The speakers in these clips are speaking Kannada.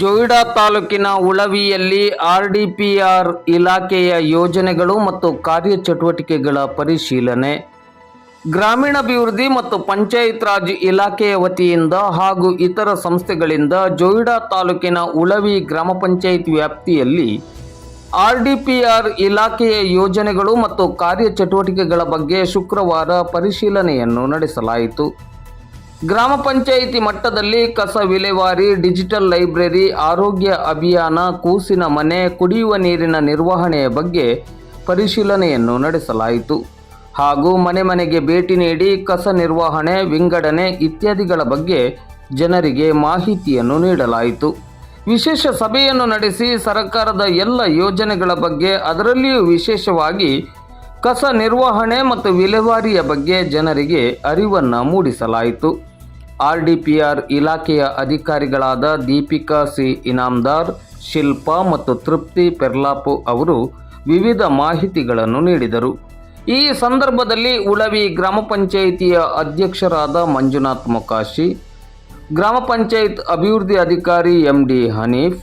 ಜೋಯಿಡಾ ತಾಲೂಕಿನ ಉಳವಿಯಲ್ಲಿ ಆರ್ಡಿಪಿಆರ್ ಇಲಾಖೆಯ ಯೋಜನೆಗಳು ಮತ್ತು ಕಾರ್ಯಚಟುವಟಿಕೆಗಳ ಪರಿಶೀಲನೆ. ಗ್ರಾಮೀಣಾಭಿವೃದ್ಧಿ ಮತ್ತು ಪಂಚಾಯತ್ ರಾಜ್ ಇಲಾಖೆಯ ವತಿಯಿಂದ ಹಾಗೂ ಇತರ ಸಂಸ್ಥೆಗಳಿಂದ ಜೋಯಿಡಾ ತಾಲೂಕಿನ ಉಳವಿ ಗ್ರಾಮ ಪಂಚಾಯತ್ ವ್ಯಾಪ್ತಿಯಲ್ಲಿ ಆರ್ಡಿಪಿಆರ್ ಇಲಾಖೆಯ ಯೋಜನೆಗಳು ಮತ್ತು ಕಾರ್ಯಚಟುವಟಿಕೆಗಳ ಬಗ್ಗೆ ಶುಕ್ರವಾರ ಪರಿಶೀಲನೆಯನ್ನು ನಡೆಸಲಾಯಿತು. ಗ್ರಾಮ ಪಂಚಾಯಿತಿ ಮಟ್ಟದಲ್ಲಿ ಕಸ ವಿಲೇವಾರಿ, ಡಿಜಿಟಲ್ ಲೈಬ್ರರಿ, ಆರೋಗ್ಯ ಅಭಿಯಾನ, ಕೂಸಿನ ಮನೆ, ಕುಡಿಯುವ ನೀರಿನ ನಿರ್ವಹಣೆಯ ಬಗ್ಗೆ ಪರಿಶೀಲನೆಯನ್ನು ನಡೆಸಲಾಯಿತು. ಹಾಗೂ ಮನೆ ಮನೆಗೆ ಭೇಟಿ ನೀಡಿ ಕಸ ನಿರ್ವಹಣೆ, ವಿಂಗಡಣೆ ಇತ್ಯಾದಿಗಳ ಬಗ್ಗೆ ಜನರಿಗೆ ಮಾಹಿತಿಯನ್ನು ನೀಡಲಾಯಿತು. ವಿಶೇಷ ಸಭೆಯನ್ನು ನಡೆಸಿ ಸರ್ಕಾರದ ಎಲ್ಲ ಯೋಜನೆಗಳ ಬಗ್ಗೆ ಅದರಲ್ಲಿಯೂ ವಿಶೇಷವಾಗಿ ಕಸ ನಿರ್ವಹಣೆ ಮತ್ತು ವಿಲೇವಾರಿಯ ಬಗ್ಗೆ ಜನರಿಗೆ ಅರಿವನ್ನು ಮೂಡಿಸಲಾಯಿತು. ಆರ್ಡಿಪಿಆರ್ ಇಲಾಖೆಯ ಅಧಿಕಾರಿಗಳಾದ ದೀಪಿಕಾ ಸಿ ಇನಾಮ್ದಾರ್, ಶಿಲ್ಪಾ ಮತ್ತು ತೃಪ್ತಿ ಪೆರ್ಲಾಪು ಅವರು ವಿವಿಧ ಮಾಹಿತಿಗಳನ್ನು ನೀಡಿದರು. ಈ ಸಂದರ್ಭದಲ್ಲಿ ಉಳವಿ ಗ್ರಾಮ ಪಂಚಾಯಿತಿಯ ಅಧ್ಯಕ್ಷರಾದ ಮಂಜುನಾಥ್ ಮೊಕಾಶಿ, ಗ್ರಾಮ ಪಂಚಾಯತ್ ಅಭಿವೃದ್ಧಿ ಅಧಿಕಾರಿ ಎಂ ಡಿ ಹನೀಫ್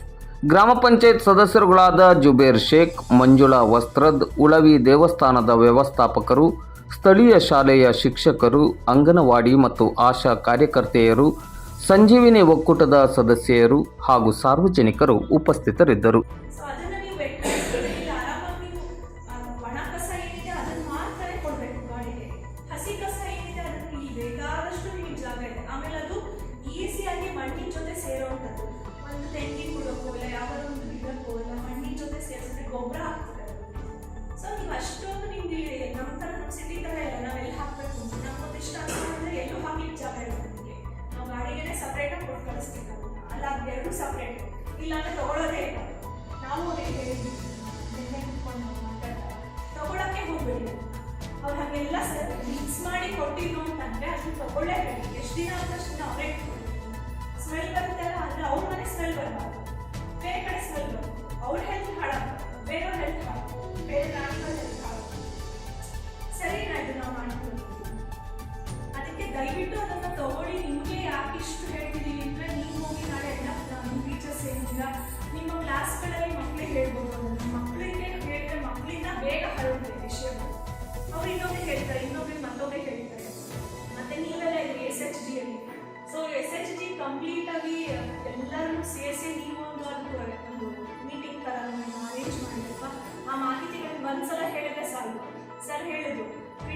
ಗ್ರಾಮ ಪಂಚಾಯತ್ ಸದಸ್ಯರುಗಳಾದ ಜುಬೇರ್ ಶೇಖ್, ಮಂಜುಳಾ ವಸ್ತ್ರದ್, ಉಳವಿ ದೇವಸ್ಥಾನದ ವ್ಯವಸ್ಥಾಪಕರು, ಸ್ಥಳೀಯ ಶಾಲೆಯ ಶಿಕ್ಷಕರು, ಅಂಗನವಾಡಿ ಮತ್ತು ಆಶಾ ಕಾರ್ಯಕರ್ತೆಯರು, ಸಂಜೀವಿನಿ ಒಕ್ಕೂಟದ ಸದಸ್ಯರು ಹಾಗೂ ಸಾರ್ವಜನಿಕರು ಉಪಸ್ಥಿತರಿದ್ದರು. ಆಮೇಲೆ ಅದು ಈಸಿಯಾಗಿ ಮಣ್ಣಿನ ಜೊತೆ ಸೇರೋವಂಥದ್ದು ಒಂದು ತೆಂಗಿನ ಗೊಬ್ಬರ ಹಾಕ್ತಾರೆ. ಸೊ ನೀವು ಅಷ್ಟೊಂದು ನಿಮ್ಗೆ ನಮ್ಮ ಥರ ನಮ್ಮ ಸಿಟಿ ಥರ ಇಲ್ಲ ನಾವೆಲ್ಲ ಹಾಕಬೇಕು. ನಮ್ಗೊಂದು ಇಷ್ಟ ಅಂದ್ರೆ ಎಲ್ಲೂ ಹಾಕ್ಲಿಕ್ಕೆ ಜಾಗ ಇಲ್ಲ ನಮಗೆ. ನಾವು ಗಾಡಿಗೆನೆ ಸಪ್ರೇಟಾಗಿ ಕೊಟ್ಟು ಕಳಿಸ್ತೀವಿ ಅಲ್ಲ, ಅದು ಎರಡು ಸಪ್ರೇಟ್ ಇಲ್ಲ ಅಂದ್ರೆ ತಗೊಳ್ಳೋದೇ ಇಲ್ಲ. ನಾವು ಅವ್ರಿಗೆ ಹೇಳಿದ್ವಿ ತಗೊಳಕ್ಕೆ ಹೋಗ್ಬೇಡಿ. ಅವ್ರು ಹಾಗೆಲ್ಲ ಮಿಕ್ಸ್ ಮಾಡಿ ಕೊಟ್ಟಿದ್ರು ಅಂತಂದ್ರೆ ಅದನ್ನ ತಗೊಳ್ಳೇಬೇಡಿ. ಎಷ್ಟು ದಿನ ಆದಷ್ಟು ದಿನ ಅವರೇ ಸ್ಮೆಲ್ ಬರುತ್ತಲ್ಲ ಅಂದ್ರೆ ಅವ್ರ ಮನೆ ಸ್ಮೆಲ್ ಬರಬಾರ್ದು. ಬೇರೆ ಕಡೆ ಸ್ಮೆಲ್ ಬರುತ್ತೆ ಅವ್ರ ಹೆಲ್ತ್ ಹಾಳಾಗ್ತದೆ ಬೇರೆ ಪ್ರಾಣಿಗಳ ಸರಿ ಆಯ್ತು ನಾವು ಮಾಡ್ತೀವಿ ಅದಕ್ಕೆ ದಯವಿಟ್ಟು ಅದನ್ನ ತಗೊಳ್ಳಿ ನಿಮಗೆ ಯಾಕೆ ಇಷ್ಟು ಹೇಳ್ತಿದೀವಿ ಅಂದ್ರೆ ನೀವು ಹೋಗಿ ನಾಳೆ ಎಲ್ಲ ನಿಮ್ಮ ನಿಮ್ಮ ಕ್ಲಾಸ್ಗಳಲ್ಲಿ ಮಕ್ಕಳಿಗೆ ಹೇಳ್ಬೋದು ಅದನ್ನ ಮಕ್ಕಳಿಗೆ ಹೇಳಿದ್ರೆ ಮಕ್ಕಳಿಂದ ಬೇಗ ಹರಡುತ್ತೆ ವಿಷಯಗಳು ಅವ್ರು ಇನ್ನೊಬ್ರಿಗೆ ಹೇಳ್ತಾರೆ ಇನ್ನೊಬ್ರಿಗೆ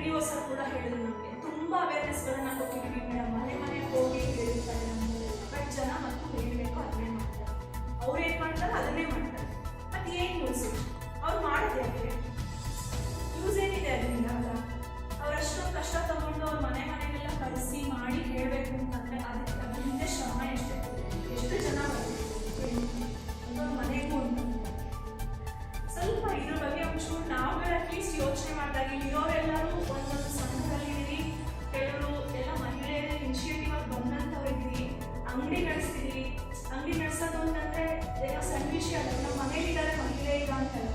ಡಿ ಸರ್ ಕೂಡ ಹೇಳಿದ್ರು ನಮಗೆ. ತುಂಬ ಅವೇರ್ನೆಸ್ಗಳನ್ನ ಕೊಟ್ಟಿದ್ದೀವಿ ಮೇಡಮ್. ಮನೆ ಮನೆಗೆ ಹೋಗಿ ಹೇಳಿರ್ತಾರೆ ನಮ್ಮ ಬಟ್ ಜನ ಮತ್ತು ಹೇಳಬೇಕು ಅದನ್ನೇ ಮಾಡ್ತಾರೆ. ಅವ್ರು ಏನು ಮಾಡ್ತಾರೆ ಅದನ್ನೇ ಮಾಡ್ತಾರೆ. ಮತ್ತೆ ಏನು ಯೂಸ್ ಅವ್ರು ಮಾಡೋದು ಅಂಗಡಿ ನಡೆಸ್ತೀವಿ ಅಂಗಡಿ ನಡೆಸೋದು ಅಂತಂದ್ರೆ ಏನೋ ಸಣ್ಣ ವಿಷಯ ನಮ್ಮ ಮನೇಲಿದ್ದಾರೆ ಮಹಿಳೆ ಇಲ್ಲ ಅಂತಲ್ಲ